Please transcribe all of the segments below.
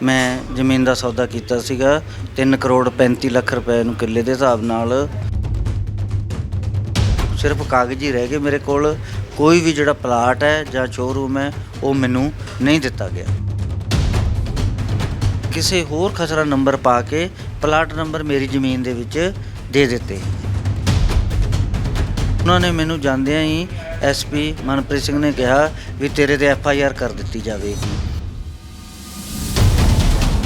ਮੈਂ ਜ਼ਮੀਨ ਦਾ ਸੌਦਾ ਕੀਤਾ ਸੀਗਾ 3 ਕਰੋੜ 35 ਲੱਖ ਰੁਪਏ ਨੂੰ ਕਿੱਲੇ ਦੇ ਹਿਸਾਬ ਨਾਲ। ਸਿਰਫ ਕਾਗਜ਼ ਹੀ ਰਹਿ ਗਏ ਮੇਰੇ ਕੋਲ, ਕੋਈ ਵੀ ਜਿਹੜਾ ਪਲਾਟ ਹੈ ਜਾਂ ਸ਼ੋਰੂਮ ਹੈ, ਉਹ ਮੈਨੂੰ ਨਹੀਂ ਦਿੱਤਾ ਗਿਆ। ਕਿਸੇ ਹੋਰ ਖਸਰਾ ਨੰਬਰ ਪਾ ਕੇ ਪਲਾਟ ਨੰਬਰ ਮੇਰੀ ਜ਼ਮੀਨ ਦੇ ਵਿੱਚ ਦੇ ਦਿੱਤੇ। ਉਹਨਾਂ ਨੇ ਮੈਨੂੰ ਜਾਂਦਿਆਂ ਹੀ ਐਸਪੀ ਮਨਪ੍ਰੀਤ ਸਿੰਘ ਨੇ ਕਿਹਾ ਵੀ ਤੇਰੇ ਤੇ ਐਫ ਆਈ ਆਰ ਕਰ ਦਿੱਤੀ ਜਾਵੇਗੀ।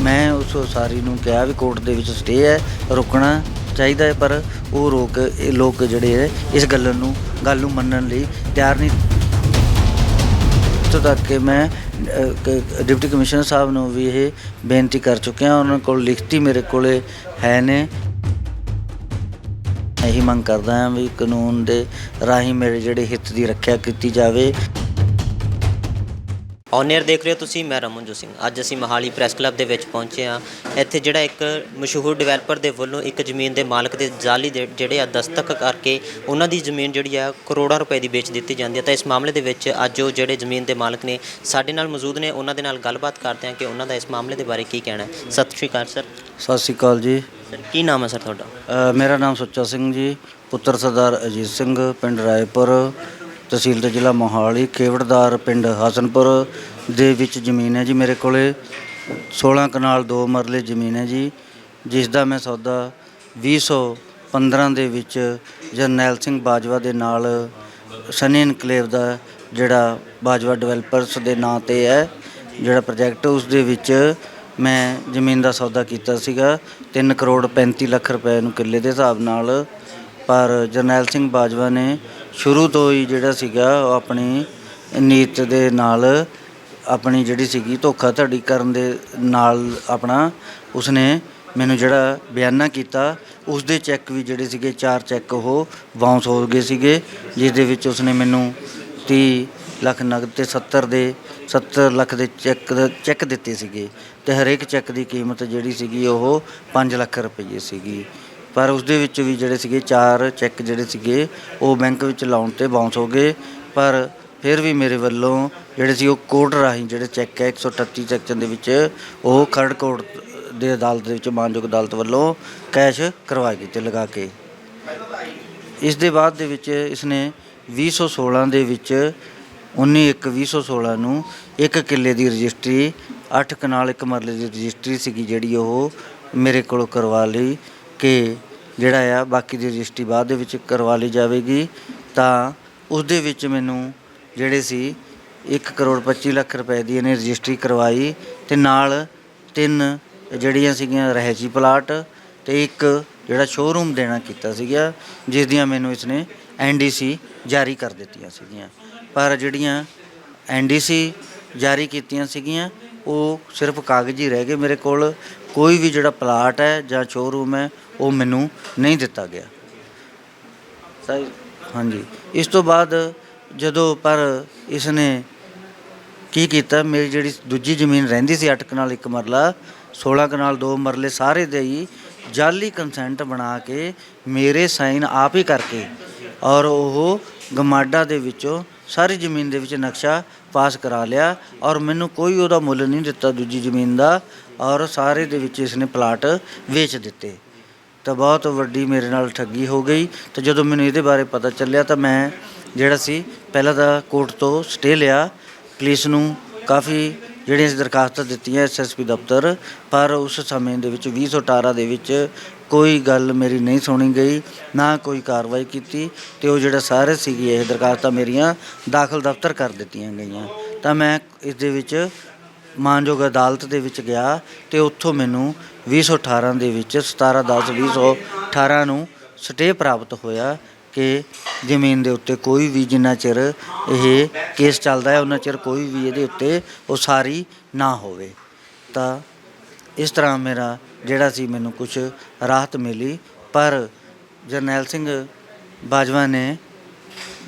ਮੈਂ ਉਸ ਉਸਾਰੀ ਨੂੰ ਕਿਹਾ ਵੀ ਕੋਰਟ ਦੇ ਵਿੱਚ ਸਟੇ ਹੈ, ਰੁਕਣਾ ਚਾਹੀਦਾ ਹੈ, ਪਰ ਉਹ ਰੋਕ, ਇਹ ਲੋਕ ਜਿਹੜੇ ਹੈ, ਇਸ ਗੱਲ ਨੂੰ ਗੱਲ ਨੂੰ ਮੰਨਣ ਲਈ ਤਿਆਰ ਨਹੀਂ। ਇੱਥੋਂ ਤੱਕ ਕਿ ਮੈਂ ਡਿਪਟੀ ਕਮਿਸ਼ਨਰ ਸਾਹਿਬ ਨੂੰ ਵੀ ਇਹ ਬੇਨਤੀ ਕਰ ਚੁੱਕਿਆ ਉਹਨਾਂ ਕੋਲ ਲਿਖਤੀ ਮੇਰੇ ਕੋਲੇ ਹੈ ਨੇ। ਇਹੀ ਮੰਗ ਕਰਦਾ ਹਾਂ ਵੀ ਕਾਨੂੰਨ ਦੇ ਰਾਹੀਂ ਮੇਰੇ ਜਿਹੜੇ ਹਿੱਤ ਦੀ ਰੱਖਿਆ ਕੀਤੀ ਜਾਵੇ। ਔਨੇਅਰ ਦੇਖ ਰਹੇ ਹੋ ਤੁਸੀਂ ਮੈਂ ਰਮਨਜੋਤ ਸਿੰਘ। ਅੱਜ ਅਸੀਂ ਮਹਾਲੀ ਪ੍ਰੈਸ ਕਲੱਬ ਦੇ ਵਿੱਚ ਪਹੁੰਚੇ ਹਾਂ। ਇੱਥੇ ਜਿਹੜਾ ਇੱਕ ਮਸ਼ਹੂਰ ਡਿਵੈਲਪਰ ਦੇ ਵੱਲੋਂ ਇੱਕ ਜ਼ਮੀਨ ਦੇ ਮਾਲਕ ਦੇ ਜਾਲੀ ਦੇ ਜਿਹੜੇ ਆ ਦਸਤਕ ਕਰਕੇ ਉਹਨਾਂ ਦੀ ਜ਼ਮੀਨ ਜਿਹੜੀ ਆ ਕਰੋੜਾਂ ਰੁਪਏ ਦੀ ਵੇਚ ਦਿੱਤੀ ਜਾਂਦੀ ਹੈ। ਤਾਂ ਇਸ ਮਾਮਲੇ ਦੇ ਵਿੱਚ ਅੱਜ ਉਹ ਜਿਹੜੇ ਜ਼ਮੀਨ ਦੇ ਮਾਲਕ ਨੇ ਸਾਡੇ ਨਾਲ ਮੌਜੂਦ ਨੇ। ਉਹਨਾਂ ਦੇ ਨਾਲ ਗੱਲਬਾਤ ਕਰਦੇ ਹਾਂ ਕਿ ਉਹਨਾਂ ਦਾ ਇਸ ਮਾਮਲੇ ਦੇ ਬਾਰੇ ਕੀ ਕਹਿਣਾ ਹੈ। ਸਤਿ ਸ਼੍ਰੀ ਅਕਾਲ ਸਰ। ਸਤਿ ਸ਼੍ਰੀ ਅਕਾਲ ਜੀ। ਸਰ ਕੀ ਨਾਮ ਹੈ ਸਰ ਤੁਹਾਡਾ? ਮੇਰਾ ਨਾਮ ਸੁੱਚਾ ਸਿੰਘ ਜੀ ਪੁੱਤਰ ਸਰਦਾਰ ਅਜੀਤ ਸਿੰਘ ਪਿੰਡ ਰਾਏਪੁਰ। ਤਹਿਸੀਲ ਤੇ ਜ਼ਿਲ੍ਹਾ ਮੋਹਾਲੀ ਕੇਵੜਦਾਰ ਪਿੰਡ ਹਸਨਪੁਰ ਦੇ ਵਿੱਚ ਜ਼ਮੀਨ ਹੈ ਜੀ ਮੇਰੇ ਕੋਲੇ। 16 ਕਨਾਲ 2 ਮਰਲੇ ਜ਼ਮੀਨ ਹੈ ਜੀ, ਜਿਸ ਦਾ ਮੈਂ ਸੌਦਾ 2015 ਦੇ ਵਿੱਚ ਜਰਨੈਲ ਸਿੰਘ ਬਾਜਵਾ ਦੇ ਨਾਲ ਸਨੀ ਇਨਕਲੇਵ ਦਾ ਜਿਹੜਾ ਬਾਜਵਾ ਡਿਵੈਲਪਰਸ ਦੇ ਨਾਂ ਤੇ ਹੈ, ਜਿਹੜਾ ਪ੍ਰੋਜੈਕਟ ਉਸ ਦੇ ਵਿੱਚ ਮੈਂ ਜ਼ਮੀਨ ਦਾ ਸੌਦਾ ਕੀਤਾ ਸੀਗਾ। 3 ਕਰੋੜ 35 ਲੱਖ ਰੁਪਏ ਨੂੰ ਕਿੱਲੇ ਦੇ ਹਿਸਾਬ ਨਾਲ ਪਰ ਜਰਨੈਲ ਸਿੰਘ ਬਾਜਵਾ ਨੇ ਸ਼ੁਰੂ ਤੋਂ ਹੀ ਜਿਹੜਾ ਸੀਗਾ ਉਹ ਆਪਣੀ ਨੀਤ ਦੇ ਨਾਲ ਆਪਣੀ ਜਿਹੜੀ ਸੀਗੀ ਧੋਖਾਧੜੀ ਕਰਨ ਦੇ ਨਾਲ ਆਪਣਾ ਉਸਨੇ ਮੈਨੂੰ ਜਿਹੜਾ ਬਿਆਨਾ ਕੀਤਾ ਉਸ ਦੇ ਚੈੱਕ ਵੀ ਜਿਹੜੇ ਸੀਗੇ, ਚਾਰ ਚੈੱਕ ਉਹ ਬਾਉਂਸ ਹੋ ਗਏ ਸੀਗੇ ਜਿਸ ਦੇ ਵਿੱਚ ਉਸਨੇ ਮੈਨੂੰ 30 ਲੱਖ ਨਗਦ ਤੇ 70 ਦੇ 70 ਲੱਖ ਦੇ ਚੈੱਕ ਚੈੱਕ ਦਿੱਤੇ ਸੀਗੇ ਤੇ ਹਰੇਕ ਚੈੱਕ ਦੀ ਕੀਮਤ ਜਿਹੜੀ ਸੀਗੀ ਉਹ 5 ਲੱਖ ਰੁਪਏ ਸੀਗੀ। ਪਰ ਉਸ ਦੇ ਵਿੱਚ ਵੀ ਜਿਹੜੇ ਸੀਗੇ ਚਾਰ ਚੈੱਕ ਜਿਹੜੇ ਸੀਗੇ, ਉਹ ਬੈਂਕ ਵਿੱਚ ਲਾਉਣ ਤੇ ਬਾਉਂਸ ਹੋ ਗਏ। ਪਰ ਫਿਰ ਵੀ ਮੇਰੇ ਵੱਲੋਂ ਜਿਹੜੇ ਸੀ ਉਹ ਕੋਰਟ ਰਾਹੀਂ ਜਿਹੜੇ ਚੈੱਕ ਹੈ 138 ਸੈਕਸ਼ਨ ਦੇ ਵਿੱਚ, ਉਹ ਖਰੜ ਕੋਰਟ ਦੇ ਅਦਾਲਤ ਦੇ ਵਿੱਚ ਮਾਨਯੋਗ ਅਦਾਲਤ ਵੱਲੋਂ ਕੈਸ਼ ਕਰਵਾ ਦਿੱਤੇ ਲਗਾ ਕੇ। ਇਸ ਦੇ ਬਾਅਦ ਦੇ ਵਿੱਚ ਇਸਨੇ 2016 ਦੇ ਵਿੱਚ 19/1/2016 ਨੂੰ ਇੱਕ ਕਿੱਲੇ ਦੀ ਰਜਿਸਟਰੀ 8 ਕਨਾਲ ਇੱਕ ਮਰਲੇ ਦੀ ਰਜਿਸਟਰੀ ਸੀਗੀ ਜਿਹੜੀ ਉਹ ਮੇਰੇ ਕੋਲੋਂ ਕਰਵਾ ਲਈ। ਕਿ ਜਿਹੜਾ ਆ, ਬਾਕੀ ਦੀ ਰਜਿਸਟਰੀ ਬਾਅਦ ਦੇ ਵਿੱਚ ਕਰਵਾ ਲਈ ਜਾਵੇਗੀ, ਤਾਂ ਉਸ ਦੇ ਵਿੱਚ ਮੈਨੂੰ ਜਿਹੜੇ ਸੀ 1 ਕਰੋੜ 25 ਲੱਖ ਰੁਪਏ ਦੀ ਇਹਨੇ ਰਜਿਸਟਰੀ ਕਰਵਾਈ ਤੇ ਨਾਲ ਤਿੰਨ ਜਿਹੜੀਆਂ ਸੀਗੀਆਂ ਰਹਿਸ਼ੀ ਪਲਾਟ ਤੇ ਇੱਕ ਜਿਹੜਾ ਸ਼ੋਰੂਮ ਦੇਣਾ ਕੀਤਾ ਸੀਗਾ, ਜਿਸ ਦੀਆਂ ਮੈਨੂੰ ਇਸਨੇ ਐਨਡੀਸੀ ਜਾਰੀ ਕਰ ਦਿੱਤੀਆਂ ਸੀਗੀਆਂ। ਪਰ ਜਿਹੜੀਆਂ ਐਨਡੀਸੀ ਜਾਰੀ ਕੀਤੀਆਂ ਸੀਗੀਆਂ, ਉਹ ਸਿਰਫ ਕਾਗਜ਼ ਹੀ ਰਹਿ ਗਏ ਮੇਰੇ ਕੋਲ। ਕੋਈ ਵੀ ਜਿਹੜਾ ਪਲਾਟ ਹੈ ਜਾਂ ਸ਼ੋਰੂਮ ਹੈ, ਉਹ ਮੈਨੂੰ ਨਹੀਂ ਦਿੱਤਾ ਗਿਆ। ਸਹੀ ਹਾਂਜੀ। ਇਸ ਤੋਂ ਬਾਅਦ ਜਦੋਂ ਪਰ ਇਸ ਨੇ ਕੀ ਕੀਤਾ, ਮੇਰੀ ਜਿਹੜੀ ਦੂਜੀ ਜ਼ਮੀਨ ਰਹਿੰਦੀ ਸੀ 8 ਕਨਾਲ, ਇੱਕ ਮਰਲਾ 16 ਕਨਾਲ, ਦੋ ਮਰਲੇ ਸਾਰੇ ਦੇ ਹੀ ਜਾਲੀ ਕੰਸੈਂਟ ਬਣਾ ਕੇ ਮੇਰੇ ਸਾਈਨ ਆਪ ਹੀ ਕਰਕੇ ਔਰ ਉਹ ਗਮਾਡਾ ਦੇ ਵਿੱਚੋਂ ਸਾਰੀ ਜ਼ਮੀਨ ਦੇ ਵਿੱਚ ਨਕਸ਼ਾ ਪਾਸ ਕਰਾ ਲਿਆ ਔਰ ਮੈਨੂੰ ਕੋਈ ਉਹਦਾ ਮੁੱਲ ਨਹੀਂ ਦਿੱਤਾ ਦੂਜੀ ਜ਼ਮੀਨ ਦਾ ਔਰ ਸਾਰੇ ਦੇ ਵਿੱਚ ਇਸਨੇ ਪਲਾਟ ਵੇਚ ਦਿੱਤੇ। ਤਾਂ ਬਹੁਤ ਵੱਡੀ ਮੇਰੇ ਨਾਲ ਠੱਗੀ ਹੋ ਗਈ। ਤਾਂ ਜਦੋਂ ਮੈਨੂੰ ਇਹਦੇ ਬਾਰੇ ਪਤਾ ਚੱਲਿਆ ਤਾਂ ਮੈਂ ਜਿਹੜਾ ਸੀ, ਪਹਿਲਾਂ ਤਾਂ ਕੋਰਟ ਤੋਂ ਸਟੇ ਲਿਆ। ਪੁਲਿਸ ਨੂੰ ਕਾਫੀ ਜਿਹੜੀਆਂ ਦਰਖਾਸਤਾਂ ਦਿੱਤੀਆਂ ਐਸਐਸਪੀ ਦਫ਼ਤਰ, ਪਰ ਉਸ ਸਮੇਂ ਦੇ ਵਿੱਚ 2018 ਦੇ ਵਿੱਚ ਕੋਈ ਗੱਲ ਮੇਰੀ ਨਹੀਂ ਸੁਣੀ ਗਈ, ਨਾ ਕੋਈ ਕਾਰਵਾਈ ਕੀਤੀ ਤੇ ਉਹ ਜਿਹੜਾ ਸਾਰੇ ਸੀਗੀ ਇਹ ਦਰਖਾਸਤਾਂ ਮੇਰੀਆਂ ਦਾਖਲ ਦਫ਼ਤਰ ਕਰ ਦਿੱਤੀਆਂ ਗਈਆਂ। ਤਾਂ ਮੈਂ ਇਸ ਦੇ ਵਿੱਚ ਮਾਨਯੋਗ ਅਦਾਲਤ ਦੇ ਵਿੱਚ ਗਿਆ ਤੇ ਉੱਥੋਂ ਮੈਨੂੰ 2018 ਦੇ ਵਿੱਚ 17 10 2018 ਨੂੰ ਸਟੇ ਪ੍ਰਾਪਤ ਹੋਇਆ ਕਿ ਜ਼ਮੀਨ ਦੇ ਉੱਤੇ ਕੋਈ ਵੀ ਜਿੰਨਾ ਚਿਰ ਇਹ ਕੇਸ ਚੱਲਦਾ ਹੈ, ਉਹਨਾਂ ਚਿਰ ਕੋਈ ਵੀ ਇਹਦੇ ਉੱਤੇ ਉਸਾਰੀ ਨਾ ਹੋਵੇ। ਤਾਂ ਇਸ ਤਰ੍ਹਾਂ ਮੇਰਾ ਜਿਹੜਾ ਸੀ ਮੈਨੂੰ ਕੁਝ ਰਾਹਤ ਮਿਲੀ, ਪਰ ਜਰਨੈਲ ਸਿੰਘ ਬਾਜਵਾ ਨੇ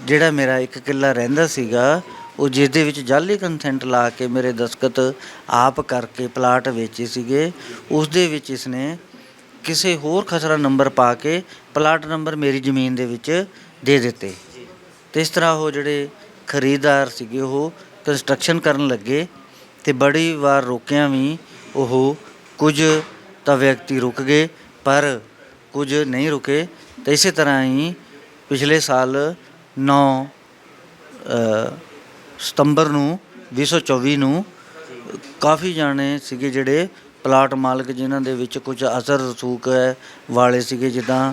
ਜਿਹੜਾ ਮੇਰਾ ਇੱਕ ਕਿੱਲਾ ਰਹਿੰਦਾ ਸੀਗਾ ਉਹ ਜਿਸ ਦੇ ਵਿੱਚ ਜਾਲੀ ਕੰਸੈਂਟ ਲਾ ਕੇ ਮੇਰੇ ਦਸਖਤ ਆਪ ਕਰਕੇ ਪਲਾਟ ਵੇਚੇ ਸੀਗੇ ਉਸ ਦੇ ਵਿੱਚ ਇਸਨੇ ਕਿਸੇ ਹੋਰ ਖਸਰਾ ਨੰਬਰ ਪਾ ਕੇ ਪਲਾਟ ਨੰਬਰ ਮੇਰੀ ਜ਼ਮੀਨ ਦੇ ਵਿੱਚ ਦੇ ਦਿੱਤੇ। ਤੇ ਇਸ ਤਰ੍ਹਾਂ ਉਹ ਜਿਹੜੇ ਖਰੀਦਦਾਰ ਸੀਗੇ, ਉਹ ਕੰਸਟਰਕਸ਼ਨ ਕਰਨ ਲੱਗੇ ਤੇ ਬੜੀ ਵਾਰ ਰੋਕਿਆ ਵੀ ਉਹ ਕੁਝ ਤਾਂ ਵਿਅਕਤੀ ਰੁਕ ਗਏ, ਪਰ ਕੁਝ ਨਹੀਂ ਰੁਕੇ। ਤੇ ਇਸੇ ਤਰ੍ਹਾਂ ਹੀ ਪਿਛਲੇ ਸਾਲ 9 ਸਤੰਬਰ ਨੂੰ 2024 ਨੂੰ ਕਾਫੀ ਜਾਣੇ ਸੀਗੇ ਜਿਹੜੇ ਪਲਾਟ ਮਾਲਕ ਜਿਨ੍ਹਾਂ ਦੇ ਵਿੱਚ ਕੁਝ ਅਸਰ ਰਸੂਕ ਹੈ, ਵਾਲੇ ਸੀਗੇ ਜਿੱਦਾਂ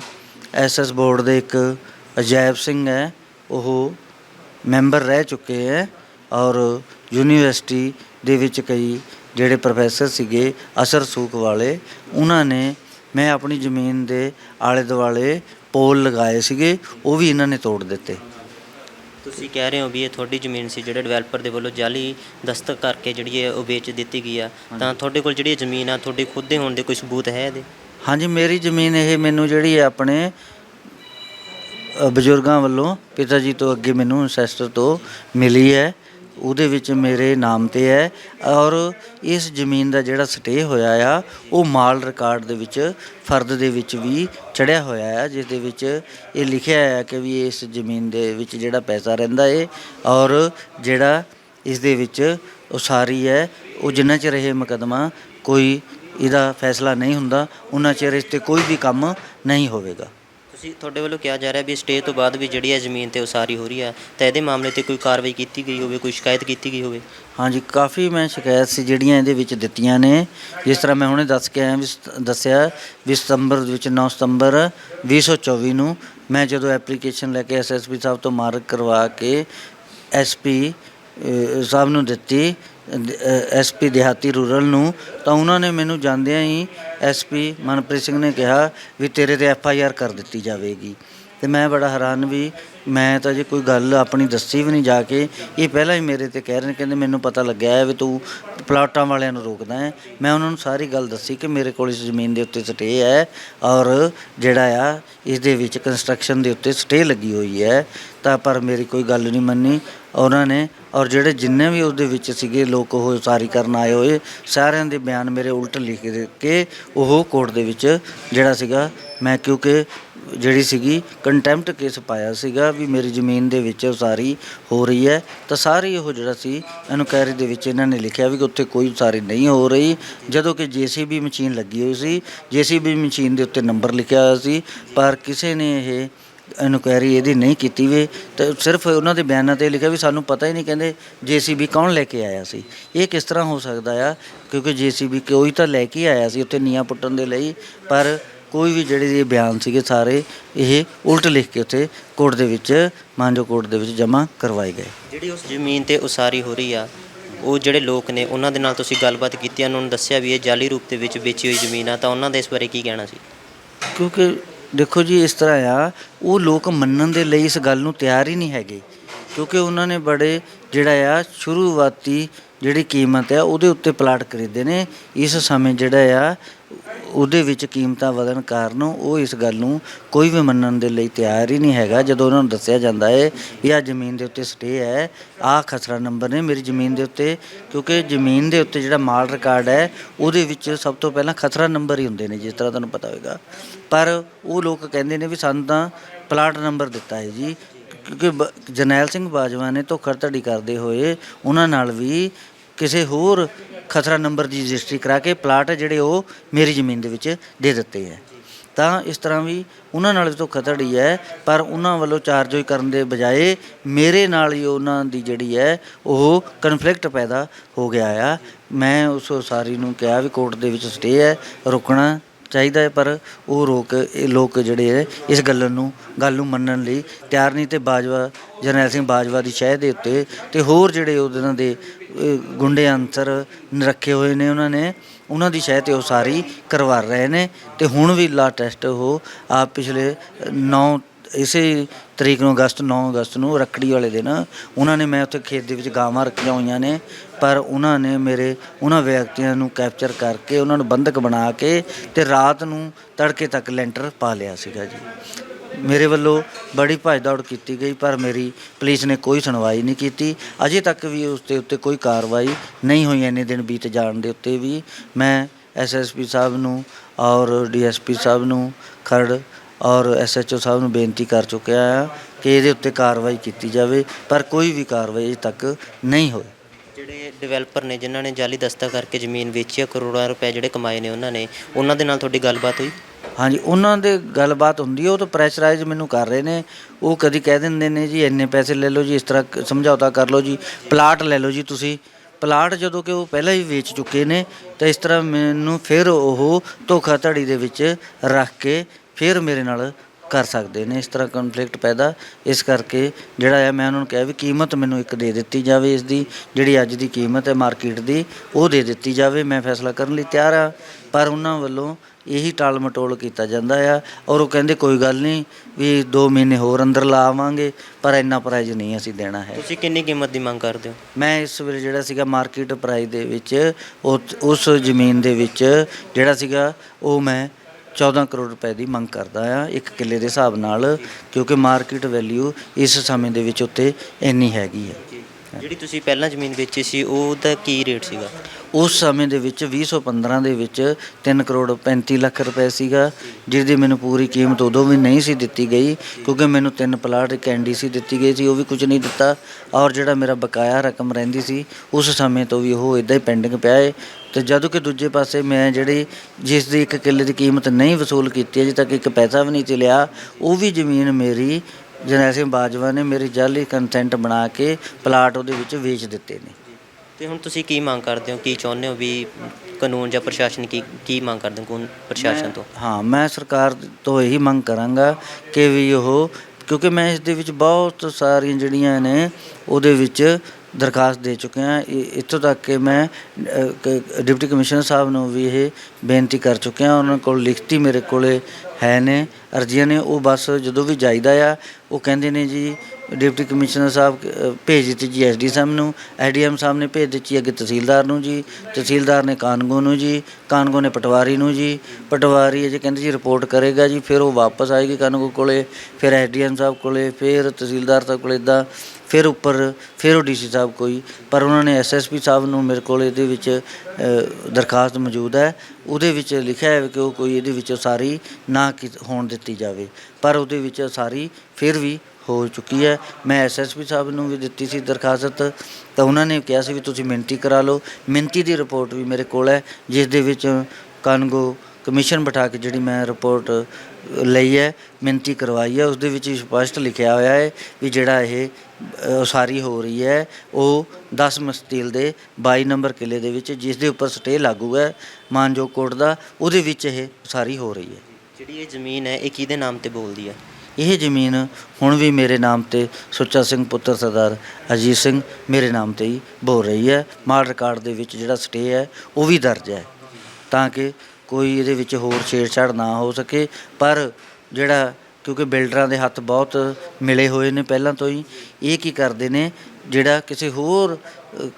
ਐਸਐਸ ਬੋਰਡ ਦੇ ਇੱਕ ਅਜੈਬ ਸਿੰਘ ਹੈ, ਉਹ ਮੈਂਬਰ ਰਹਿ ਚੁੱਕੇ ਹੈ ਔਰ ਯੂਨੀਵਰਸਿਟੀ ਦੇ ਵਿੱਚ ਕਈ ਜਿਹੜੇ ਪ੍ਰੋਫੈਸਰ ਸੀਗੇ, ਅਸਰ ਸੂਕ ਵਾਲੇ, ਉਹਨਾਂ ਨੇ ਮੈਂ ਆਪਣੀ ਜ਼ਮੀਨ ਦੇ ਆਲੇ ਦੁਆਲੇ ਪੋਲ ਲਗਾਏ ਸੀਗੇ, ਉਹ ਵੀ ਇਹਨਾਂ ਨੇ ਤੋੜ ਦਿੱਤੇ। ਤੁਸੀਂ ਕਹਿ ਰਹੇ ਹੋ ਵੀ ਇਹ ਤੁਹਾਡੀ ਜ਼ਮੀਨ ਸੀ ਜਿਹੜੇ ਡਿਵੈਲਪਰ ਦੇ ਵੱਲੋਂ ਜਾਲੀ ਦਸਤਕ ਕਰਕੇ ਜਿਹੜੀ ਹੈ ਉਹ ਵੇਚ ਦਿੱਤੀ ਗਈ ਆ। ਤਾਂ ਤੁਹਾਡੇ ਕੋਲ ਜਿਹੜੀ ਇਹ ਜ਼ਮੀਨ ਆ ਤੁਹਾਡੀ ਖੁਦ ਦੇ ਹੋਣ ਦੇ ਕੋਈ ਸਬੂਤ ਹੈ ਇਹਦੇ? ਹਾਂਜੀ ਮੇਰੀ ਜ਼ਮੀਨ ਇਹ ਮੈਨੂੰ ਜਿਹੜੀ ਹੈ ਆਪਣੇ ਅ, ਬਜ਼ੁਰਗਾਂ ਵੱਲੋਂ ਪਿਤਾ ਜੀ ਤੋਂ ਅੱਗੇ ਮੈਨੂੰ ਅਨਸੈਸਟਰ ਤੋਂ ਮਿਲੀ ਹੈ। ਉਹਦੇ ਵਿੱਚ ਮੇਰੇ ਨਾਮ ਤੇ ਹੈ ਔਰ ਇਸ ਜ਼ਮੀਨ ਦਾ ਜਿਹੜਾ ਸਟੇ ਹੋਇਆ ਆ, ਉਹ ਮਾਲ ਰਿਕਾਰਡ ਦੇ ਵਿੱਚ, ਫਰਦ ਦੇ ਵਿੱਚ ਵੀ ਚੜਿਆ ਹੋਇਆ ਆ ਜਿਸ ਦੇ ਵਿੱਚ ਇਹ ਲਿਖਿਆ ਹੈ ਕਿ ਵੀ ਇਸ ਜ਼ਮੀਨ ਦੇ ਵਿੱਚ ਜਿਹੜਾ ਪੈਸਾ ਰਹਿੰਦਾ ਏ ਔਰ ਜਿਹੜਾ ਇਸ ਦੇ ਵਿੱਚ ਉਸਾਰੀ ਹੈ, ਉਹ ਜਿੰਨਾ ਚਿਰ ਇਹ ਮੁਕੱਦਮਾ ਕੋਈ ਇਹਦਾ ਫੈਸਲਾ ਨਹੀਂ ਹੁੰਦਾ ਉਹਨਾਂ ਚਿਰ ਇਸ ਤੇ ਕੋਈ ਵੀ ਕੰਮ ਨਹੀਂ ਹੋਵੇਗਾ। ਤੁਸੀਂ ਤੁਹਾਡੇ ਵੱਲੋਂ ਕਿਹਾ ਜਾ ਰਿਹਾ ਵੀ ਸਟੇ ਤੋਂ ਬਾਅਦ ਵੀ ਜਿਹੜੀ ਹੈ ਜ਼ਮੀਨ ਤੇ ਉਸਾਰੀ ਹੋ ਰਹੀ ਹੈ, ਤਾਂ ਇਹਦੇ ਮਾਮਲੇ ਤੇ ਕੋਈ ਕਾਰਵਾਈ ਕੀਤੀ ਗਈ ਹੋਵੇ, ਕੋਈ ਸ਼ਿਕਾਇਤ ਕੀਤੀ ਗਈ ਹੋਵੇ? ਹਾਂਜੀ, ਕਾਫੀ ਮੈਂ ਸ਼ਿਕਾਇਤ ਸੀ ਜਿਹੜੀਆਂ ਇਹਦੇ ਵਿੱਚ ਦਿੱਤੀਆਂ ਨੇ। ਜਿਸ ਤਰ੍ਹਾਂ ਮੈਂ ਹੁਣੇ ਦੱਸ ਕੇ ਆਇਆ ਵੀ ਸਤ- ਦੱਸਿਆ ਵੀ ਸਤੰਬਰ ਵਿੱਚ 9 ਸਤੰਬਰ 2024 ਨੂੰ ਮੈਂ ਜਦੋਂ ਐਪਲੀਕੇਸ਼ਨ ਲੈ ਕੇ ਐਸਐਸਪੀ ਸਾਹਿਬ ਤੋਂ ਮਾਰਕ ਕਰਵਾ ਕੇ ਐਸਪੀ ਸਾਹਿਬ ਨੂੰ ਦਿੱਤੀ ਐਸਪੀ ਦਿਹਾਤੀ ਰੂਰਲ ਨੂੰ, ਤਾਂ ਉਹਨਾਂ ਨੇ ਮੈਨੂੰ ਜਾਂਦਿਆਂ ਹੀ ਐਸਪੀ ਮਨਪ੍ਰੀਤ ਸਿੰਘ ਨੇ ਕਿਹਾ ਵੀ ਤੇਰੇ ਤੇ ਐਫ ਆਈ ਆਰ ਕਰ ਦਿੱਤੀ ਜਾਵੇਗੀ। ਤੇ ਮੈਂ ਬੜਾ ਹੈਰਾਨ ਵੀ ਮੈਂ ਤਾਂ ਜੇ ਕੋਈ ਗੱਲ ਆਪਣੀ ਦੱਸੀ ਵੀ ਨਹੀਂ ਜਾ ਕੇ, ਇਹ ਪਹਿਲਾਂ ਹੀ ਮੇਰੇ ਤੇ ਕਹਿ ਰਹੇ ਨੇ, ਕਹਿੰਦੇ ਮੈਨੂੰ ਪਤਾ ਲੱਗਿਆ ਹੈ ਵੀ ਤੂੰ ਪਲਾਟਾਂ ਵਾਲਿਆਂ ਨੂੰ ਰੋਕਦਾ ਹੈ। ਮੈਂ ਉਹਨਾਂ ਨੂੰ ਸਾਰੀ ਗੱਲ ਦੱਸੀ ਕਿ ਮੇਰੇ ਕੋਲ ਇਸ ਜ਼ਮੀਨ ਦੇ ਉੱਤੇ ਸਟੇ ਹੈ ਔਰ ਜਿਹੜਾ ਆ, ਇਸ ਦੇ ਵਿੱਚ ਕੰਸਟਰਕਸ਼ਨ ਦੇ ਉੱਤੇ ਸਟੇ ਲੱਗੀ ਹੋਈ ਹੈ। ਤਾਂ ਪਰ ਮੇਰੀ ਕੋਈ ਗੱਲ ਨਹੀਂ ਮੰਨੀ। ਉਹਨਾਂ ਨੇ ਔਰ ਜਿਹੜੇ ਜਿੰਨੇ ਵੀ ਉਹਦੇ ਵਿੱਚ ਸੀਗੇ ਲੋਕ ਉਹ ਉਸਾਰੀ ਕਰਨ ਆਏ ਹੋਏ, ਸਾਰਿਆਂ ਦੇ ਬਿਆਨ ਮੇਰੇ ਉਲਟ ਲਿਖ ਕੇ ਉਹ ਕੋਰਟ ਦੇ ਵਿੱਚ ਜਿਹੜਾ ਸੀਗਾ, ਮੈਂ ਕਿਉਂਕਿ ਜਿਹੜੀ ਸੀਗੀ ਕੰਟੈਂਪਟ ਕੇਸ ਪਾਇਆ ਸੀਗਾ ਵੀ ਮੇਰੀ ਜ਼ਮੀਨ ਦੇ ਵਿੱਚ ਉਸਾਰੀ ਹੋ ਰਹੀ ਹੈ, ਤਾਂ ਸਾਰੀ ਉਹ ਜਿਹੜਾ ਸੀ ਇਨਕੁਆਇਰੀ ਦੇ ਵਿੱਚ ਇਹਨਾਂ ਨੇ ਲਿਖਿਆ ਵੀ ਕਿ ਉੱਥੇ ਕੋਈ ਉਸਾਰੀ ਨਹੀਂ ਹੋ ਰਹੀ, ਜਦੋਂ ਕਿ ਜੀਸੀਬੀ ਮਸ਼ੀਨ ਲੱਗੀ ਹੋਈ ਸੀ, ਜੀਸੀਬੀ ਮਸ਼ੀਨ ਦੇ ਉੱਤੇ ਨੰਬਰ ਲਿਖਿਆ ਹੋਇਆ ਸੀ, ਪਰ ਕਿਸੇ ਨੇ ਇਹ ਇਨਕੁਆਇਰੀ ਇਹਦੀ ਨਹੀਂ ਕੀਤੀ ਵੇ ਤੇ ਸਿਰਫ ਉਹਨਾਂ ਦੇ ਬਿਆਨਾਂ ਤੇ ਲਿਖਿਆ ਵੀ ਸਾਨੂੰ ਪਤਾ ਹੀ ਨਹੀਂ ਕਹਿੰਦੇ ਜੀਸੀਬੀ ਕੌਣ ਲੈ ਕੇ ਆਇਆ ਸੀ। ਇਹ ਕਿਸ ਤਰ੍ਹਾਂ ਹੋ ਸਕਦਾ ਆ? ਕਿਉਂਕਿ ਜੀਸੀਬੀ ਕੋਈ ਤਾਂ ਲੈ ਕੇ ਆਇਆ ਸੀ ਉੱਥੇ ਨੀਆਂ ਪੁੱਟਣ ਦੇ ਲਈ ਪਰ ਕੋਈ ਵੀ ਜਿਹੜੇ ਇਹ ਬਿਆਨ ਸੀਗੇ ਸਾਰੇ ਇਹ ਉਲਟ ਲਿਖ ਕੇ ਉੱਥੇ ਕੋਰਟ ਦੇ ਵਿੱਚ ਮਾਂਜੋ ਕੋਰਟ ਦੇ ਵਿੱਚ ਜਮ੍ਹਾਂ ਕਰਵਾਏ ਗਏ। ਜਿਹੜੀ ਉਸ ਜ਼ਮੀਨ ਤੇ ਉਸਾਰੀ ਹੋ ਰਹੀ ਆ ਉਹ ਜਿਹੜੇ ਲੋਕ ਨੇ ਉਹਨਾਂ ਦੇ ਨਾਲ ਤੁਸੀਂ ਗੱਲਬਾਤ ਕੀਤੀ ਉਹਨਾਂ ਨੂੰ ਦੱਸਿਆ ਵੀ ਇਹ ਜਾਲੀ ਰੂਪ ਦੇ ਵਿੱਚ ਵੇਚੀ ਹੋਈ ਜ਼ਮੀਨ ਆ ਤਾਂ ਉਹਨਾਂ ਦੇ ਇਸ ਬਾਰੇ ਕੀ ਕਹਿਣਾ ਸੀ? ਕਿਉਂਕਿ ਦੇਖੋ ਜੀ, ਇਸ ਤਰ੍ਹਾਂ ਆ, ਉਹ ਲੋਕ ਮੰਨਣ ਦੇ ਲਈ ਇਸ ਗੱਲ ਨੂੰ ਤਿਆਰ ਹੀ ਨਹੀਂ ਹੈਗੇ, ਕਿਉਂਕਿ ਉਹਨਾਂ ਨੇ ਬੜੇ ਜਿਹੜਾ ਆ, ਸ਼ੁਰੂਆਤੀ ਜਿਹੜੀ ਕੀਮਤ ਆ, ਉਹਦੇ ਉੱਤੇ ਪਲਾਟ ਖਰੀਦੇ ਨੇ। ਇਸ ਸਮੇਂ ਜਿਹੜਾ ਆ ਉਹਦੇ ਵਿੱਚ ਕੀਮਤਾਂ ਵਧਣ ਕਾਰਨ ਉਹ ਇਸ ਗੱਲ ਨੂੰ ਕੋਈ ਵੀ ਮੰਨਣ ਦੇ ਲਈ ਤਿਆਰ ਹੀ ਨਹੀਂ ਹੈਗਾ। ਜਦੋਂ ਉਹਨਾਂ ਨੂੰ ਦੱਸਿਆ ਜਾਂਦਾ ਹੈ ਵੀ ਆਹ ਜ਼ਮੀਨ ਦੇ ਉੱਤੇ ਸਟੇ ਹੈ, ਆਹ ਖਸਰਾ ਨੰਬਰ ਨੇ ਮੇਰੀ ਜ਼ਮੀਨ ਦੇ ਉੱਤੇ, ਕਿਉਂਕਿ ਜ਼ਮੀਨ ਦੇ ਉੱਤੇ ਜਿਹੜਾ ਮਾਲ ਰਿਕਾਰਡ ਹੈ, ਉਹਦੇ ਵਿੱਚ ਸਭ ਤੋਂ ਪਹਿਲਾਂ ਖਸਰਾ ਨੰਬਰ ਹੀ ਹੁੰਦੇ ਨੇ, ਜਿਸ ਤਰ੍ਹਾਂ ਤੁਹਾਨੂੰ ਪਤਾ ਹੋਵੇਗਾ ਪਰ ਉਹ ਲੋਕ ਕਹਿੰਦੇ ਨੇ ਵੀ ਸਾਨੂੰ ਤਾਂ ਪਲਾਟ ਨੰਬਰ ਦਿੱਤਾ ਹੈ ਜੀ, ਕਿਉਂਕਿ ਬ- ਜਰਨੈਲ ਸਿੰਘ ਬਾਜਵਾ ਨੇ ਧੋਖਾਧੜੀ ਕਰਦੇ ਹੋਏ ਉਹਨਾਂ ਨਾਲ ਵੀ ਕਿਸੇ ਹੋਰ ਖਸਰਾ ਨੰਬਰ ਦੀ ਰਜਿਸਟਰੀ ਕਰਾ ਕੇ ਪਲਾਟ ਜਿਹੜੇ ਉਹ ਮੇਰੀ ਜ਼ਮੀਨ ਦੇ ਵਿੱਚ ਦੇ ਦਿੱਤੇ ਹੈ। ਤਾਂ ਇਸ ਤਰ੍ਹਾਂ ਵੀ ਉਹਨਾਂ ਨਾਲ ਵੀ ਧੋਖਾਧੜੀ ਹੈ ਪਰ ਉਹਨਾਂ ਵੱਲੋਂ ਚਾਰਜੋਈ ਕਰਨ ਦੇ ਬਜਾਏ ਮੇਰੇ ਨਾਲ ਹੀ ਉਹਨਾਂ ਦੀ ਜਿਹੜੀ ਹੈ, ਉਹ ਕਨਫਲਿਕਟ ਪੈਦਾ ਹੋ ਗਿਆ ਆ। ਮੈਂ ਉਸ ਸਾਰੀ ਨੂੰ ਕਿਹਾ ਵੀ ਕੋਰਟ ਦੇ ਵਿੱਚ ਸਟੇ ਹੈ, ਰੁਕਣਾ ਚਾਹੀਦਾ ਹੈ, ਪਰ ਉਹ ਰੋਕ, ਇਹ ਲੋਕ ਜਿਹੜੇ ਹੈ, ਇਸ ਗੱਲ ਨੂੰ ਗੱਲ ਨੂੰ ਮੰਨਣ ਲਈ ਤਿਆਰ ਨਹੀਂ ਅਤੇ ਬਾਜਵਾ, ਜਰਨੈਲ ਸਿੰਘ ਬਾਜਵਾ ਦੀ ਸ਼ਹਿ ਦੇ ਉੱਤੇ ਅਤੇ ਹੋਰ ਜਿਹੜੇ ਉਹਨਾਂ ਦੇ ਗੁੰਡੇ ਅੰਤਰ ਰੱਖੇ ਹੋਏ ਨੇ ਉਹਨਾਂ ਨੇ, ਉਹਨਾਂ ਦੀ ਸ਼ਹਿ ਤੇ ਉਹ ਸਾਰੀ ਕਰਵਾ ਰਹੇ ਨੇ ਤੇ ਹੁਣ ਵੀ ਲਾ ਟੈਸਟ ਉਹ ਆ ਪਿਛਲੇ 9 ਇਸੇ ਤਰੀਕ ਨੂੰ ਅਗਸਤ 9 ਅਗਸਤ ਨੂੰ ਰੱਖੜੀ ਵਾਲੇ ਦਿਨ ਉਹਨਾਂ ਨੇ ਮੈਂ ਉੱਥੇ ਖੇਤ ਦੇ ਵਿੱਚ ਗਾਵਾਂ ਰੱਖੀਆਂ ਹੋਈਆਂ ਨੇ ਪਰ ਉਹਨਾਂ ਨੇ ਮੇਰੇ, ਉਹਨਾਂ ਵਿਅਕਤੀਆਂ ਨੂੰ ਕੈਪਚਰ ਕਰਕੇ ਉਹਨਾਂ ਨੂੰ ਬੰਧਕ ਬਣਾ ਕੇ ਤੇ ਰਾਤ ਨੂੰ ਤੜਕੇ ਤੱਕ ਲੈਂਟਰ ਪਾ ਲਿਆ ਸੀਗਾ ਜੀ। ਮੇਰੇ ਵੱਲੋਂ ਬੜੀ ਭੱਜ ਦੌੜ ਕੀਤੀ ਗਈ, ਪਰ ਮੇਰੀ ਪੁਲਿਸ ਨੇ ਕੋਈ ਸੁਣਵਾਈ ਨਹੀਂ ਕੀਤੀ। ਅਜੇ ਤੱਕ ਵੀ ਉਸ ਦੇ ਉੱਤੇ ਕੋਈ ਕਾਰਵਾਈ ਨਹੀਂ ਹੋਈ, ਇੰਨੇ ਦਿਨ ਬੀਤ ਜਾਣ ਦੇ ਉੱਤੇ ਵੀ ਮੈਂ ਐਸਐਸਪੀ ਸਾਹਿਬ ਨੂੰ ਔਰ ਡੀਐਸਪੀ ਸਾਹਿਬ ਨੂੰ, ਖਰੜ ਔਰ ਐਸਐਚਓ ਸਾਹਿਬ ਨੂੰ ਬੇਨਤੀ ਕਰ ਚੁੱਕਿਆ ਆ ਕਿ ਇਹਦੇ ਉੱਤੇ ਕਾਰਵਾਈ ਕੀਤੀ ਜਾਵੇ, ਪਰ ਕੋਈ ਵੀ ਕਾਰਵਾਈ ਅਜੇ ਤੱਕ ਨਹੀਂ ਹੋਈ। ਡਿਵੈਲਪਰ ਨੇ ਜਿਨ੍ਹਾਂ ਨੇ ਜਾਲੀ ਦਸਤਾ ਕਰਕੇ ਜ਼ਮੀਨ ਵੇਚੀ ਆ, ਕਰੋੜਾਂ ਰੁਪਏ ਜਿਹੜੇ ਕਮਾਏ ਨੇ ਉਹਨਾਂ ਨੇ, ਉਹਨਾਂ ਦੇ ਨਾਲ ਤੁਹਾਡੀ ਗੱਲਬਾਤ ਹੋਈ? ਹਾਂਜੀ, ਉਹਨਾਂ ਦੇ ਗੱਲਬਾਤ ਹੁੰਦੀ ਹੈ ਉਹ ਤਾਂ ਪ੍ਰੈਸ਼ਰਾਈਜ਼ ਮੈਨੂੰ ਕਰ ਰਹੇ ਨੇ। ਉਹ ਕਦੀ ਕਹਿ ਦਿੰਦੇ ਨੇ ਜੀ, ਇੰਨੇ ਪੈਸੇ ਲੈ ਲਓ ਜੀ, ਇਸ ਤਰ੍ਹਾਂ ਕ- ਸਮਝੌਤਾ ਕਰ ਲਓ ਜੀ, ਪਲਾਟ ਲੈ ਲਓ ਜੀ ਤੁਸੀਂ। ਪਲਾਟ ਜਦੋਂ ਕਿ ਉਹ ਪਹਿਲਾਂ ਹੀ ਵੇਚ ਚੁੱਕੇ ਨੇ, ਤਾਂ ਇਸ ਤਰ੍ਹਾਂ ਮੈਨੂੰ ਫਿਰ ਉਹ ਧੋਖਾਧੜੀ ਦੇ ਵਿੱਚ ਰੱਖ ਕੇ ਫਿਰ ਮੇਰੇ ਨਾਲ ਕਰ ਸਕਦੇ ਨੇ ਇਸ ਤਰ੍ਹਾਂ ਕਨਫਲਿਕਟ ਪੈਦਾ ਇਸ ਕਰਕੇ ਜਿਹੜਾ ਹੈ ਮੈਂ ਉਹਨਾਂ ਨੂੰ ਕਿਹਾ ਵੀ ਕੀਮਤ ਮੈਨੂੰ ਇੱਕ ਦੇ ਦਿੱਤੀ ਜਾਵੇ ਇਸ ਦੀ ਜਿਹੜੀ ਅੱਜ ਦੀ ਕੀਮਤ ਹੈ ਮਾਰਕੀਟ ਦੀ ਉਹ ਦੇ ਦਿੱਤੀ ਜਾਵੇ ਮੈਂ ਫੈਸਲਾ ਕਰਨ ਲਈ ਤਿਆਰ ਆ ਪਰ ਉਹਨਾਂ ਵੱਲੋਂ ਇਹੀ ਟਾਲ ਮਟੋਲ ਕੀਤਾ ਜਾਂਦਾ ਆ ਔਰ ਉਹ ਕਹਿੰਦੇ ਕੋਈ ਗੱਲ ਨਹੀਂ ਵੀ 2 ਮਹੀਨੇ ਹੋਰ ਅੰਦਰ ਲਾਵਾਂਗੇ ਪਰ ਇੰਨਾ ਪ੍ਰਾਈਜ਼ ਨਹੀਂ ਅਸੀਂ ਦੇਣਾ ਹੈ। ਤੁਸੀਂ ਕਿੰਨੀ ਕੀਮਤ ਦੀ ਮੰਗ ਕਰਦੇ ਹੋ? ਮੈਂ ਇਸ ਵੇਲੇ ਜਿਹੜਾ ਸੀਗਾ ਮਾਰਕੀਟ ਪ੍ਰਾਈਸ ਦੇ ਵਿੱਚ ਉਸ ਜ਼ਮੀਨ ਦੇ ਵਿੱਚ ਜਿਹੜਾ ਸੀਗਾ ਉਹ ਮੈਂ 14 ਕਰੋੜ ਰੁਪਏ ਦੀ ਮੰਗ ਕਰਦਾ ਆ ਇੱਕ ਕਿੱਲੇ ਦੇ ਹਿਸਾਬ ਨਾਲ ਕਿਉਂਕਿ ਮਾਰਕੀਟ ਵੈਲਿਊ ਇਸ ਸਮੇਂ ਦੇ ਵਿੱਚ ਉੱਤੇ ਇੰਨੀ ਹੈਗੀ ਹੈ ਜਿਹੜੀ ਤੁਸੀਂ ਪਹਿਲਾਂ ਜ਼ਮੀਨ ਵੇਚੀ ਸੀ ਉਹਦਾ ਕੀ ਰੇਟ ਸੀਗਾ? ਉਸ ਸਮੇਂ ਦੇ ਵਿੱਚ 2015 ਦੇ ਵਿੱਚ 3 ਕਰੋੜ 35 ਲੱਖ ਰੁਪਏ ਸੀਗਾ ਜਿਸ ਦੀ ਮੈਨੂੰ ਪੂਰੀ ਕੀਮਤ ਉਦੋਂ ਵੀ ਨਹੀਂ ਸੀ ਦਿੱਤੀ ਗਈ ਕਿਉਂਕਿ ਮੈਨੂੰ ਤਿੰਨ ਪਲਾਟ ਇੱਕ ਐਨਡੀਸੀ ਦਿੱਤੀ ਗਈ ਸੀ ਉਹ ਵੀ ਕੁਝ ਨਹੀਂ ਦਿੱਤਾ ਔਰ ਜਿਹੜਾ ਮੇਰਾ ਬਕਾਇਆ ਰਕਮ ਰਹਿੰਦੀ ਸੀ ਉਸ ਸਮੇਂ ਤੋਂ ਵੀ ਉਹ ਇਦਾਂ ਹੀ ਪੈਂਡਿੰਗ ਪਿਆ ਹੈ ਤੇ ਜਦੋਂ ਕਿ ਦੂਜੇ ਪਾਸੇ ਮੈਂ ਜਿਹੜੀ ਜਿਸ ਦੀ ਇੱਕ ਕਿੱਲੇ ਦੀ ਕੀਮਤ ਨਹੀਂ ਵਸੂਲ ਕੀਤੀ ਅਜੇ ਤੱਕ ਇੱਕ ਪੈਸਾ ਵੀ ਨਹੀਂ ਚਲਿਆ ਉਹ ਵੀ ਜ਼ਮੀਨ ਮੇਰੀ ਜਰਨੈਲ ਸਿੰਘ ਬਾਜਵਾ ਨੇ ਮੇਰੀ ਜਾਲੀ ਕੰਸੈਂਟ ਬਣਾ ਕੇ ਪਲਾਟ ਉਹਦੇ ਵਿੱਚ ਵੇਚ ਦਿੱਤੇ ਨੇ। ਤੇ ਹੁਣ ਤੁਸੀਂ ਕੀ ਮੰਗ ਕਰਦੇ ਹੋ? ਕੀ ਚਾਹੁੰਦੇ ਹੋ ਵੀ ਕਾਨੂੰਨ ਜਾਂ ਪ੍ਰਸ਼ਾਸਨ ਕੀ ਕੀ ਮੰਗ ਕਰਦੇ ਹੋ ਕਾਨੂੰਨ ਪ੍ਰਸ਼ਾਸਨ ਤੋਂ? ਹਾਂ ਮੈਂ ਸਰਕਾਰ ਤੋਂ ਇਹੀ ਮੰਗ ਕਰਾਂਗਾ ਕਿ ਵੀ ਉਹ ਕਿਉਂਕਿ ਮੈਂ ਇਸ ਦੇ ਵਿੱਚ ਬਹੁਤ ਸਾਰੀਆਂ ਜਿਹੜੀਆਂ ਨੇ ਉਹਦੇ ਵਿੱਚ ਦਰਖਾਸਤ ਦੇ ਚੁੱਕਿਆ ਇ- ਇੱਥੋਂ ਤੱਕ ਕਿ ਮੈਂ ਡਿਪਟੀ ਕਮਿਸ਼ਨਰ ਸਾਹਿਬ ਨੂੰ ਵੀ ਇਹ ਬੇਨਤੀ ਕਰ ਚੁੱਕਿਆ ਉਹਨਾਂ ਕੋਲ ਲਿਖਤੀ ਮੇਰੇ ਕੋਲੇ ਹੈ ਨੇ, ਅਰਜ਼ੀਆਂ ਨੇ। ਉਹ ਬਸ ਜਦੋਂ ਵੀ ਜਾਈਦਾ ਆ, ਉਹ ਕਹਿੰਦੇ ਨੇ ਜੀ, ਡਿਪਟੀ ਕਮਿਸ਼ਨਰ ਸਾਹਿਬ ਭੇਜ ਦਿੱਤੀ ਜੀ ਐਸਡੀ ਸਾਹਿਬ ਨੂੰ। ਐਸਡੀਐਮ ਸਾਹਿਬ ਨੇ ਭੇਜ ਦਿੱਤੀ ਅੱਗੇ ਤਹਿਸੀਲਦਾਰ ਨੂੰ ਜੀ। ਤਹਿਸੀਲਦਾਰ ਨੇ ਕਾਨਗੋ ਨੂੰ ਜੀ, ਕਾਨਗੋ ਨੇ ਪਟਵਾਰੀ ਨੂੰ ਜੀ। ਪਟਵਾਰੀ ਅਜੇ ਕਹਿੰਦੇ ਜੀ ਰਿਪੋਰਟ ਕਰੇਗਾ ਜੀ, ਫਿਰ ਉਹ ਵਾਪਸ ਆਏਗੀ ਕਾਨਗੋ ਕੋਲੇ, ਫਿਰ ਐਸਡੀਐਮ ਸਾਹਿਬ ਕੋਲੇ, ਫਿਰ ਤਹਿਸੀਲਦਾਰ ਸਾਹਿਬ ਕੋਲੇ ਇਦਾਂ ਫਿਰ ਉੱਪਰ, ਫਿਰ ਉਹ ਡੀਸੀ ਸਾਹਿਬ ਕੋਈ, ਪਰ ਉਹਨਾਂ ਨੇ ਐਸਐਸਪੀ ਸਾਹਿਬ ਨੂੰ ਮੇਰੇ ਕੋਲ ਇਹਦੇ ਵਿੱਚ ਦਰਖਾਸਤ ਮੌਜੂਦ ਹੈ। ਉਹਦੇ ਵਿੱਚ ਲਿਖਿਆ ਹੈ ਕਿ ਉਹ ਕੋਈ ਇਹਦੇ ਵਿੱਚ ਸਾਰੀ ਨਾ ਕੀ, ਹੋਣ ਦਿੱਤੀ ਜਾਵੇ। ਪਰ ਉਹਦੇ ਵਿੱਚ ਸਾਰੀ ਫਿਰ ਵੀ ਹੋ ਚੁੱਕੀ ਹੈ। ਮੈਂ ਐਸਐਸਪੀ ਸਾਹਿਬ ਨੂੰ ਵੀ ਦਿੱਤੀ ਸੀ ਦਰਖਾਸਤ, ਤਾਂ ਉਹਨਾਂ ਨੇ ਕਿਹਾ ਸੀ ਵੀ ਤੁਸੀਂ ਮਿਹਨਤੀ ਕਰਾ ਲਓ। ਮਿਹਨਤੀ ਦੀ ਰਿਪੋਰਟ ਵੀ ਮੇਰੇ ਕੋਲ ਹੈ, ਜਿਸ ਦੇ ਵਿੱਚ ਕਾਨਗੋ ਕਮਿਸ਼ਨ ਬਿਠਾ ਕੇ ਜਿਹੜੀ ਮੈਂ ਰਿਪੋਰਟ ਲਈ ਹੈ ਮਿਹਨਤੀ ਕਰਵਾਈ ਹੈ। ਉਸ ਦੇ ਵਿੱਚ ਸਪਸ਼ਟ ਲਿਖਿਆ ਹੋਇਆ ਹੈ ਵੀ ਜਿਹੜਾ ਇਹ ਉਸਾਰੀ ਹੋ ਰਹੀ ਹੈ ਉਹ 10 ਮਸਤੀਲ ਦੇ 22 ਨੰਬਰ ਕਿਲੇ ਦੇ ਵਿੱਚ ਜਿਸ ਦੇ ਉੱਪਰ ਸਟੇ ਲਾਗੂ ਹੈ ਮਾਨਜੋ ਕੋਰਟ ਦਾ ਉਹਦੇ ਵਿੱਚ ਇਹ ਉਸਾਰੀ ਹੋ ਰਹੀ ਹੈ। ਜਿਹੜੀ ਇਹ ਜ਼ਮੀਨ ਹੈ ਇਹ ਕਿਹਦੇ ਨਾਮ ਤੇ ਬੋਲਦੀ ਹੈ? ਇਹ ਜ਼ਮੀਨ ਹੁਣ ਵੀ ਮੇਰੇ ਨਾਮ ਤੇ ਸੁੱਚਾ ਸਿੰਘ ਪੁੱਤਰ ਸਰਦਾਰ ਅਜੀਤ ਸਿੰਘ ਮੇਰੇ ਨਾਮ ਤੇ ਹੀ ਬੋਲ ਰਹੀ ਹੈ। ਮਾਲ ਰਿਕਾਰਡ ਦੇ ਵਿੱਚ ਜਿਹੜਾ ਸਟੇ ਹੈ ਉਹ ਵੀ ਦਰਜ ਹੈ ਤਾਂ ਕਿ ਕੋਈ ਇਹਦੇ ਵਿੱਚ ਹੋਰ ਛੇੜਛਾੜ ਨਾ ਹੋ ਸਕੇ ਪਰ ਜਿਹੜਾ ਕਿਉਂਕਿ ਬਿਲਡਰਾਂ ਦੇ ਹੱਥ ਬਹੁਤ ਮਿਲੇ ਹੋਏ ਨੇ ਪਹਿਲਾਂ ਤੋਂ ਹੀ। ਇਹ ਕੀ ਕਰਦੇ ਨੇ ਜਿਹੜਾ ਕਿਸੇ ਹੋਰ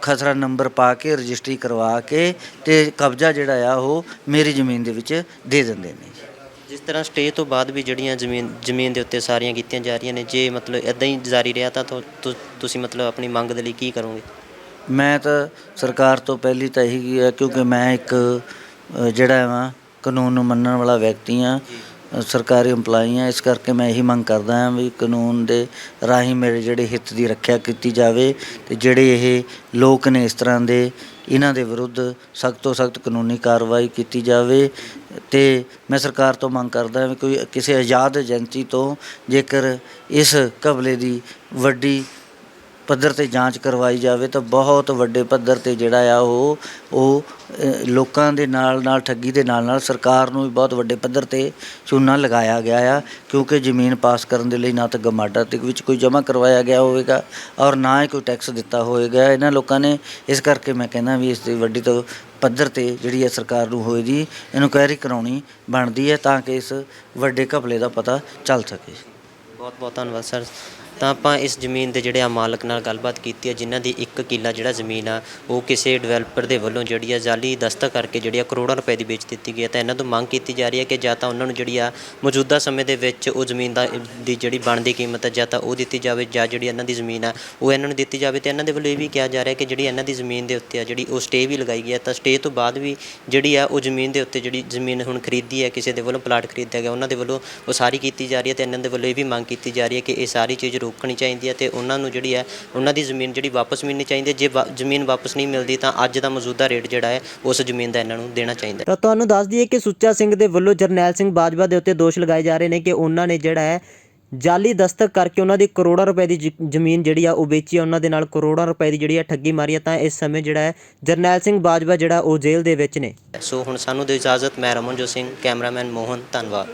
ਖਸਰਾ ਨੰਬਰ ਪਾ ਕੇ ਰਜਿਸਟਰੀ ਕਰਵਾ ਕੇ ਤੇ ਕਬਜ਼ਾ ਜਿਹੜਾ ਆ ਉਹ ਮੇਰੀ ਜ਼ਮੀਨ ਦੇ ਵਿੱਚ ਦੇ ਦਿੰਦੇ ਨੇ ਜਿਸ ਤਰ੍ਹਾਂ ਸਟੇ ਤੋਂ ਬਾਅਦ ਵੀ ਜਿਹੜੀਆਂ ਜ਼ਮੀਨ ਜ਼ਮੀਨ ਦੇ ਉੱਤੇ ਸਾਰੀਆਂ ਕੀਤੀਆਂ ਜਾ ਰਹੀਆਂ ਨੇ ਜੇ ਮਤਲਬ ਇਦਾਂ ਹੀ ਜਾਰੀ ਰਿਹਾ ਤਾਂ ਤੁ- ਤੁ- ਤੁਸੀਂ ਮਤਲਬ ਆਪਣੀ ਮੰਗ ਦੇ ਲਈ ਕੀ ਕਰੋਗੇ? ਮੈਂ ਤਾਂ ਸਰਕਾਰ ਤੋਂ ਪਹਿਲੀ ਤਾਂ ਇਹੀ ਹੈ ਕਿਉਂਕਿ ਮੈਂ ਇੱਕ ਅ, ਜਿਹੜਾ ਵਾ ਕਾਨੂੰਨ ਨੂੰ ਮੰਨਣ ਵਾਲਾ ਵਿਅਕਤੀ ਆ ਸਰਕਾਰੀ ਇੰਪਲਾਈ ਆ ਇਸ ਕਰਕੇ ਮੈਂ ਇਹੀ ਮੰਗ ਕਰਦਾ ਹਾਂ ਵੀ ਕਾਨੂੰਨ ਦੇ ਰਾਹੀਂ ਮੇਰੇ ਜਿਹੜੇ ਹਿੱਤ ਦੀ ਰੱਖਿਆ ਕੀਤੀ ਜਾਵੇ ਅਤੇ ਜਿਹੜੇ ਇਹ ਲੋਕ ਨੇ ਇਸ ਤਰ੍ਹਾਂ ਦੇ, ਇਹਨਾਂ ਦੇ ਵਿਰੁੱਧ ਸਖਤ ਤੋਂ ਸਖਤ ਕਾਨੂੰਨੀ ਕਾਰਵਾਈ ਕੀਤੀ ਜਾਵੇ ਅਤੇ ਮੈਂ ਸਰਕਾਰ ਤੋਂ ਮੰਗ ਕਰਦਾ ਵੀ ਕੋਈ ਕਿਸੇ ਆਜ਼ਾਦ ਏਜੰਸੀ ਤੋਂ ਜੇਕਰ ਇਸ ਘਪਲੇ ਦੀ ਵੱਡੀ ਪੱਧਰ ਤੇ ਜਾਂਚ ਕਰਵਾਈ ਜਾਵੇ ਤਾਂ ਬਹੁਤ ਵੱਡੇ ਪੱਧਰ ਤੇ ਜਿਹੜਾ ਆ ਉਹ ਉਹ ਲੋਕਾਂ ਦੇ ਨਾਲ ਨਾਲ ਠੱਗੀ ਦੇ ਨਾਲ ਨਾਲ ਸਰਕਾਰ ਨੂੰ ਵੀ ਬਹੁਤ ਵੱਡੇ ਪੱਧਰ ਤੇ ਚੂਨਾ ਲਗਾਇਆ ਗਿਆ ਆ, ਕਿਉਂਕਿ ਜ਼ਮੀਨ ਪਾਸ ਕਰਨ ਦੇ ਲਈ ਨਾ ਤਾਂ ਗਮਾਡਾ ਦੇ ਵਿੱਚ ਕੋਈ ਜਮ੍ਹਾਂ ਕਰਵਾਇਆ ਗਿਆ ਹੋਵੇਗਾ ਔਰ ਨਾ ਹੀ ਕੋਈ ਟੈਕਸ ਦਿੱਤਾ ਹੋਵੇਗਾ। ਇਹਨਾਂ ਲੋਕਾਂ ਨੇ ਇਸ ਕਰਕੇ ਮੈਂ ਕਹਿੰਦਾ ਵੀ ਇਸ ਦੀ ਵੱਡੀ ਤੋਂ ਪੱਧਰ ਤੇ ਜਿਹੜੀ ਹੈ ਸਰਕਾਰ ਨੂੰ ਹੋਏਗੀ ਇਨਕੁਆਇਰੀ ਕਰਾਉਣੀ ਬਣਦੀ ਹੈ ਤਾਂ ਕਿ ਇਸ ਵੱਡੇ ਘਪਲੇ ਦਾ ਪਤਾ ਚੱਲ ਸਕੇ। ਬਹੁਤ ਬਹੁਤ ਧੰਨਵਾਦ, ਸਰ। ਤਾਂ ਆਪਾਂ ਇਸ ਜ਼ਮੀਨ ਦੇ ਜਿਹੜੇ ਆ ਮਾਲਕ ਨਾਲ ਗੱਲਬਾਤ ਕੀਤੀ ਹੈ, ਜਿਨ੍ਹਾਂ ਦੀ ਇੱਕ ਕਿੱਲਾ ਜਿਹੜਾ ਜ਼ਮੀਨ ਆ, ਉਹ ਕਿਸੇ ਡਿਵੈਲਪਰ ਦੇ ਵੱਲੋਂ ਜਿਹੜੀ ਆ ਜਾਲੀ ਦਸਤਕ ਕਰਕੇ ਜਿਹੜੀ ਆ ਕਰੋੜਾਂ ਰੁਪਏ ਦੀ ਵੇਚ ਦਿੱਤੀ ਗਈ ਹੈ। ਤਾਂ ਇਹਨਾਂ ਤੋਂ ਮੰਗ ਕੀਤੀ ਜਾ ਰਹੀ ਹੈ ਕਿ ਜਾਂ ਤਾਂ ਉਹਨਾਂ ਨੂੰ ਜਿਹੜੀ ਆ ਮੌਜੂਦਾ ਸਮੇਂ ਦੇ ਵਿੱਚ ਉਹ ਜ਼ਮੀਨ ਦਾ, ਦੀ ਜਿਹੜੀ ਬਣਦੀ ਕੀਮਤ ਹੈ ਜਾਂ ਤਾਂ ਉਹ ਦਿੱਤੀ ਜਾਵੇ, ਜਾਂ ਜਿਹੜੀ ਇਹਨਾਂ ਦੀ ਜ਼ਮੀਨ ਆ, ਉਹ ਇਹਨਾਂ ਨੂੰ ਦਿੱਤੀ ਜਾਵੇ। ਤੇ ਇਹਨਾਂ ਦੇ ਵੱਲੋਂ ਇਹ ਵੀ ਕਿਹਾ ਜਾ ਰਿਹਾ ਕਿ ਜਿਹੜੀ ਇਹਨਾਂ ਦੀ ਜ਼ਮੀਨ ਦੇ ਉੱਤੇ ਆ, ਜਿਹੜੀ ਉਹ ਸਟੇ ਵੀ ਲਗਾਈ ਗਈ ਹੈ। ਤਾਂ ਸਟੇ ਤੋਂ ਬਾਅਦ ਵੀ ਜਿਹੜੀ ਆ ਉਹ ਜ਼ਮੀਨ ਦੇ ਉੱਤੇ ਜਿਹੜੀ ਜ਼ਮੀਨ ਹੁਣ ਖਰੀਦੀ ਹੈ, ਕਿਸੇ ਦੇ ਵੱਲੋਂ ਪਲਾਟ ਖਰੀਦਿਆ ਗਿਆ, ਉਹਨਾਂ ਦੇ ਵੱਲੋਂ ਉਹ ਸਾਰੀ ਕੀਤੀ ਜਾ ਰਹੀ ਹੈ। ਤੇ ਇਹਨਾਂ ਦੇ ਵੱਲੋਂ ਇਹ ਵੀ ਮੰਗ ਕੀਤੀ ਜਾ ਰਹੀ ਹੈ ਕਿ ਇਹ ਸਾਰੀ ਚੀਜ਼ ਰੋਕ ਰੋਕਣੀ ਚਾਹੀਦੀ ਹੈ ਤੇ ਉਹਨਾਂ ਨੂੰ ਜਿਹੜੀ ਹੈ ਉਹਨਾਂ ਦੀ ਜ਼ਮੀਨ ਜਿਹੜੀ ਵਾਪਸ ਮਿਲਣੀ ਚਾਹੀਦੀ ਹੈ ਜੇ ਵਾ- ਜ਼ਮੀਨ ਵਾਪਸ ਨਹੀਂ ਮਿਲਦੀ ਤਾਂ ਅੱਜ ਦਾ ਮੌਜੂਦਾ ਰੇਟ ਜਿਹੜਾ ਹੈ ਉਸ ਜ਼ਮੀਨ ਦਾ ਇਹਨਾਂ ਨੂੰ ਦੇਣਾ ਚਾਹੀਦਾ ਹੈ। ਤਾਂ ਤੁਹਾਨੂੰ ਦੱਸ ਦਈਏ ਕਿ ਸੁੱਚਾ ਸਿੰਘ ਦੇ ਵੱਲੋਂ ਜਰਨੈਲ ਸਿੰਘ ਬਾਜਵਾ ਦੇ ਉੱਤੇ ਦੋਸ਼ ਲਗਾਏ ਜਾ ਰਹੇ ਨੇ ਕਿ ਉਹਨਾਂ ਨੇ ਜਿਹੜਾ ਹੈ ਜਾਲੀ ਦਸਤਕ ਕਰਕੇ ਉਹਨਾਂ ਦੀ ਕਰੋੜਾਂ ਰੁਪਏ ਦੀ ਜ- ਜ਼ਮੀਨ ਜਿਹੜੀ ਆ ਉਹ ਵੇਚੀ ਆ ਉਹਨਾਂ ਦੇ ਨਾਲ ਕਰੋੜਾਂ ਰੁਪਏ ਦੀ ਜਿਹੜੀ ਆ ਠੱਗੀ ਮਾਰੀ ਆ ਤਾਂ ਇਸ ਸਮੇਂ ਜਿਹੜਾ ਹੈ ਜਰਨੈਲ ਸਿੰਘ ਬਾਜਵਾ ਜਿਹੜਾ ਉਹ ਜੇਲ੍ਹ ਦੇ ਵਿੱਚ ਨੇ। ਸੋ ਹੁਣ ਸਾਨੂੰ ਦਿਓ ਇਜਾਜ਼ਤ ਮੈਂ ਰਮਨਜੋਤ ਸਿੰਘ ਕੈਮਰਾਮੈਨ ਮੋਹਨ ਧੰਨਵਾਦ।